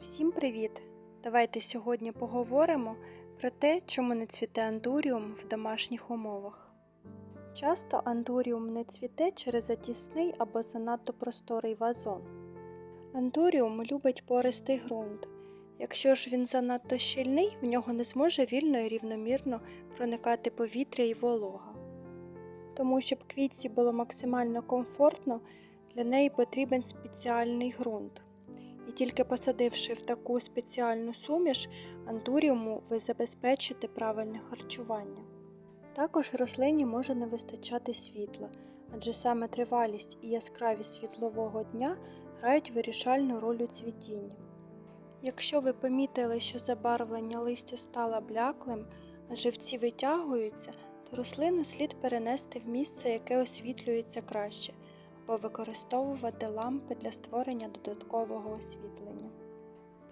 Всім привіт! Давайте сьогодні поговоримо про те, чому не цвіте андуріум в домашніх умовах. Часто андуріум не цвіте через затісний або занадто просторий вазон. Андуріум любить пористий ґрунт. Якщо ж він занадто щільний, в нього не зможе вільно і рівномірно проникати повітря і волога. Тому, щоб квітці було максимально комфортно, для неї потрібен спеціальний ґрунт. І тільки посадивши в таку спеціальну суміш, андуріуму ви забезпечите правильне харчування. Також рослині може не вистачати світла, адже саме тривалість і яскравість світлового дня грають вирішальну роль у цвітінні. Якщо ви помітили, що забарвлення листя стало бляклим, а живці витягуються, то рослину слід перенести в місце, яке освітлюється краще, або використовувати лампи для створення додаткового освітлення.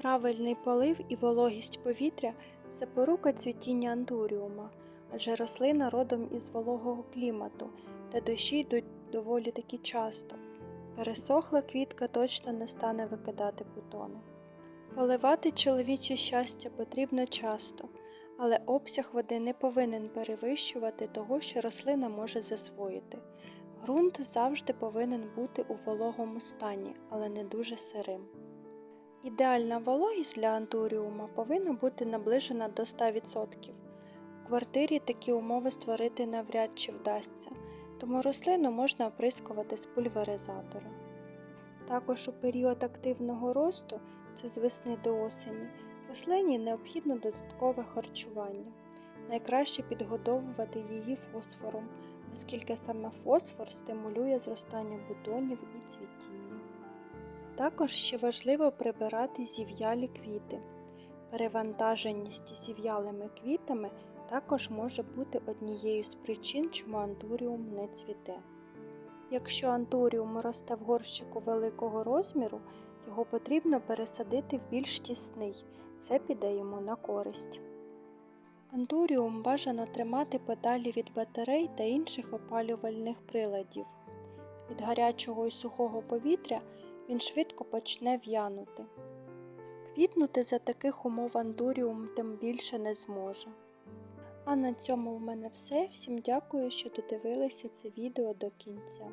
Правильний полив і вологість повітря запорука цвітіння андуріума, адже рослина родом із вологого клімату, де дощі йдуть доволі таки часто. Пересохла квітка точно не стане викидати бутони. Поливати чоловіче щастя потрібно часто, але обсяг води не повинен перевищувати того, що рослина може засвоїти. Грунт завжди повинен бути у вологому стані, але не дуже сирим. Ідеальна вологість для антуріума повинна бути наближена до 100%. У квартирі такі умови створити навряд чи вдасться, тому рослину можна оприскувати з пульверизатора. Також у період активного росту, це з весни до осені, рослині необхідно додаткове харчування. Найкраще підгодовувати її фосфором, оскільки саме фосфор стимулює зростання бутонів і цвітіння. Також ще важливо прибирати зів'ялі квіти. Перевантаженість зів'ялими квітами також може бути однією з причин, чому антуріум не цвіте. Якщо антуріум росте в горщику великого розміру, його потрібно пересадити в більш тісний, це піде йому на користь. Антуріум бажано тримати подалі від батарей та інших опалювальних приладів. Від гарячого і сухого повітря він швидко почне в'янути. Квітнути за таких умов андуріум тим більше не зможе. А на цьому в мене все. Всім дякую, що додивилися це відео до кінця.